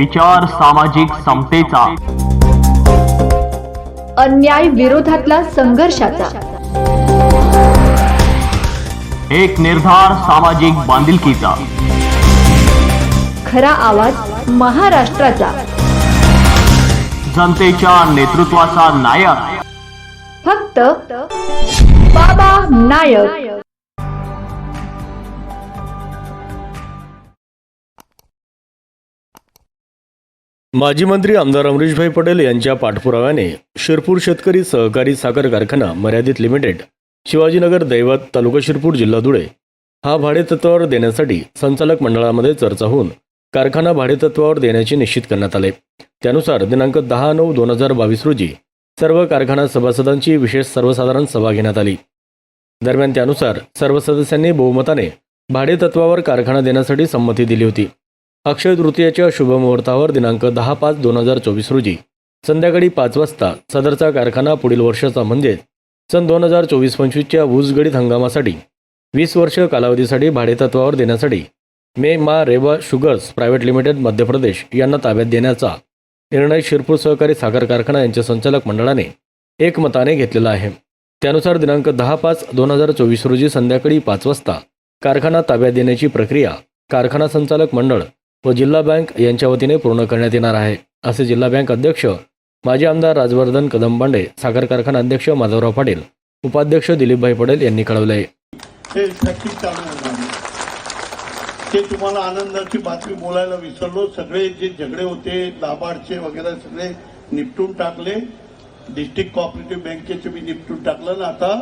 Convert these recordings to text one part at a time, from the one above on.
विचार सामाजिक समतेचा. अन्याय विरोधातला संघर्षाचा. एक निर्धार सामाजिक बांधिलकीचा. खरा आवाज महाराष्ट्राचा. जनतेच्या नेतृत्वाचा नायक. फक्त बाबा नायक. माजी मंत्री आमदार अमरीशभाई पटेल यांच्या पाठपुराव्याने शिरपूर शेतकरी सहकारी साखर कारखाना मर्यादित लिमिटेड शिवाजीनगर दैवत तालुका शिरपूर जिल्हा धुळे हा भाडेतत्वावर देण्यासाठी संचालक मंडळामध्ये चर्चा होऊन कारखाना भाडेतत्वावर देण्याचे निश्चित करण्यात आले. त्यानुसार दिनांक दहा नऊ दोन हजार बावीस रोजी सर्व कारखाना सभासदांची विशेष सर्वसाधारण सभा घेण्यात आली. दरम्यान त्यानुसार सर्व सदस्यांनी बहुमताने भाडेतत्वावर कारखाना देण्यासाठी संमती दिली होती. अक्षय तृतीयाच्या शुभमुहूर्तावर दिनांक दहा पाच दोन हजार चोवीस रोजी संध्याकाळी पाच वाजता सदरचा कारखाना पुढील वर्षाचा म्हणजेच सन दोन हजार चोवीस पंचवीसच्या ऊसगडीत हंगामासाठी वीस वर्ष कालावधीसाठी भाडेतत्वावर देण्यासाठी मे मा Reva sugars private limited Madhya Pradesh यांना ताब्यात देण्याचा निर्णय शिरपूर सहकारी साखर कारखाना यांच्या संचालक मंडळाने एकमताने घेतलेला आहे. त्यानुसार दिनांक दहा पाच दोन हजार चोवीस रोजी संध्याकाळी पाच वाजता कारखाना ताब्यात देण्याची प्रक्रिया कारखाना संचालक मंडळ व जिल्हा बँक यांच्या वतीने पूर्ण करण्यात येणार आहे. असे जिल्हा बँक अध्यक्ष माजी आमदार राजवर्धन कदमबांडे साखर कारखाना अध्यक्ष माधवराव पाटील उपाध्यक्ष दिलीपभाई पटेल यांनी कळवले आहे ते ते तुम्हाला आनंदाची बातमी बोलायला विसरलो. सगळे जे झगडे होते नाबार्डचे वगैरे सगळे निपटून टाकले. डिस्ट्रिक्ट कॉपरेटिव्ह बँकेचे मी निपटून टाकलं. ना आता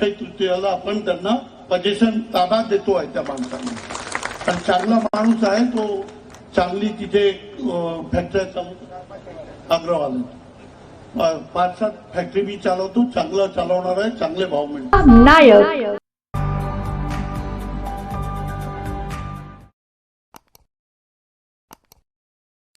तृतीयाला आपण त्यांना पजेशन ताबा देतो आहे त्या माणसांना. पण चांगला माणूस आहे तो चांगली तिथे फॅक्टरी चालवतो अग्रवाल पाच सात फॅक्टरी मी चालवतो चांगला चालवणार आहे चांगले भाव मिळतो नायक.